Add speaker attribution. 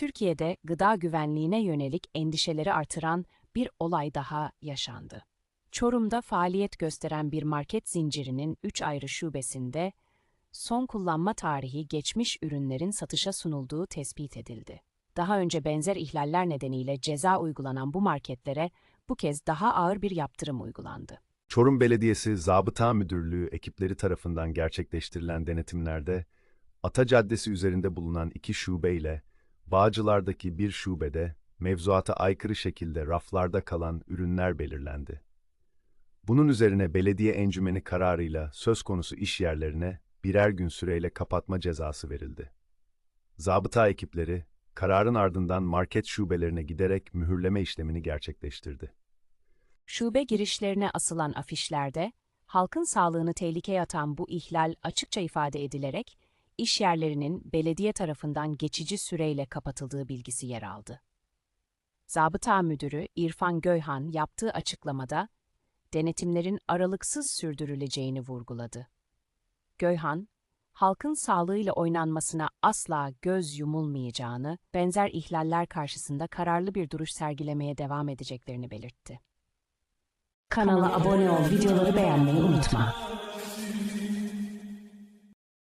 Speaker 1: Türkiye'de gıda güvenliğine yönelik endişeleri artıran bir olay daha yaşandı. Çorum'da faaliyet gösteren bir market zincirinin 3 ayrı şubesinde son kullanma tarihi geçmiş ürünlerin satışa sunulduğu tespit edildi. Daha önce benzer ihlaller nedeniyle ceza uygulanan bu marketlere bu kez daha ağır bir yaptırım uygulandı.
Speaker 2: Çorum Belediyesi Zabıta Müdürlüğü ekipleri tarafından gerçekleştirilen denetimlerde, Ata Caddesi üzerinde bulunan iki şube ile Bağcılar'daki bir şubede mevzuata aykırı şekilde raflarda kalan ürünler belirlendi. Bunun üzerine belediye encümeni kararıyla söz konusu iş yerlerine birer gün süreyle kapatma cezası verildi. Zabıta ekipleri, kararın ardından market şubelerine giderek mühürleme işlemini gerçekleştirdi.
Speaker 1: Şube girişlerine asılan afişlerde, halkın sağlığını tehlikeye atan bu ihlal açıkça ifade edilerek, iş yerlerinin belediye tarafından geçici süreyle kapatıldığı bilgisi yer aldı. Zabıta Müdürü İrfan Göyhan yaptığı açıklamada, denetimlerin aralıksız sürdürüleceğini vurguladı. Göyhan, halkın sağlığıyla oynanmasına asla göz yumulmayacağını, benzer ihlaller karşısında kararlı bir duruş sergilemeye devam edeceklerini belirtti. Kanala abone ol, videoları beğenmeyi unutma.